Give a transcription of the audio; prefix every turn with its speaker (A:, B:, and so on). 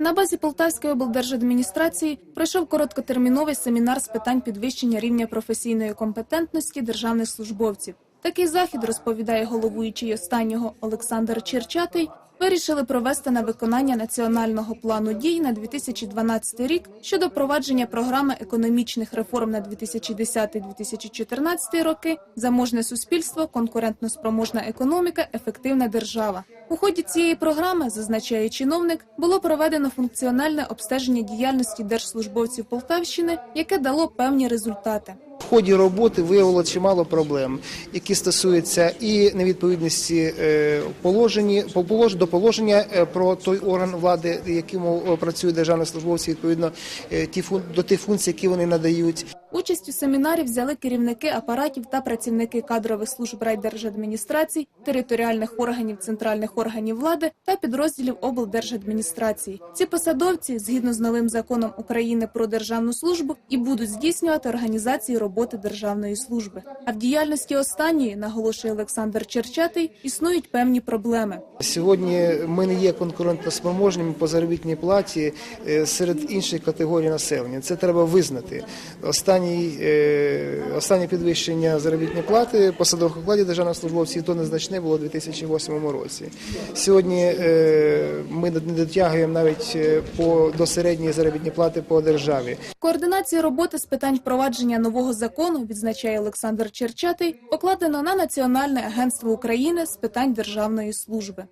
A: На базі Полтавської облдержадміністрації пройшов короткотерміновий семінар з питань підвищення рівня професійної компетентності державних службовців. Такий захід, розповідає головуючий останнього Олександр Черчатий, вирішили провести на виконання національного плану дій на 2012 рік щодо провадження програми економічних реформ на 2010-2014 роки «Заможне суспільство, конкурентноспроможна економіка, ефективна держава». У ході цієї програми, зазначає чиновник, було проведено функціональне обстеження діяльності держслужбовців Полтавщини, яке дало певні результати.
B: Ході роботи виявило чимало проблем, які стосуються і невідповідності положені положенні до положення е, про той орган влади, якому е, працюють державні службовці, відповідно е, ті до тих функцій, які вони надають.
A: Участь у семінарі взяли керівники апаратів та працівники кадрових служб райдержадміністрацій, територіальних органів центральних органів влади та підрозділів облдержадміністрації. Ці посадовці, згідно з новим законом України про державну службу, і будуть здійснювати організації роботи державної служби. А в діяльності останньої, наголошує Олександр Черчатий, існують певні проблеми.
B: Сьогодні ми не є конкурентоспроможними по заробітній платі е, серед інших категорій населення. Це треба визнати. Останній, е, останнє підвищення заробітної плати посадових окладів державних службовців то незначне було у 2008 році. Сьогодні е, ми не дотягуємо навіть е, по до середньої заробітної плати по державі.
A: Координація роботи з питань впровадження нового закону, відзначає Олександр Черчатий, покладено на Національне агентство України з питань державної служби.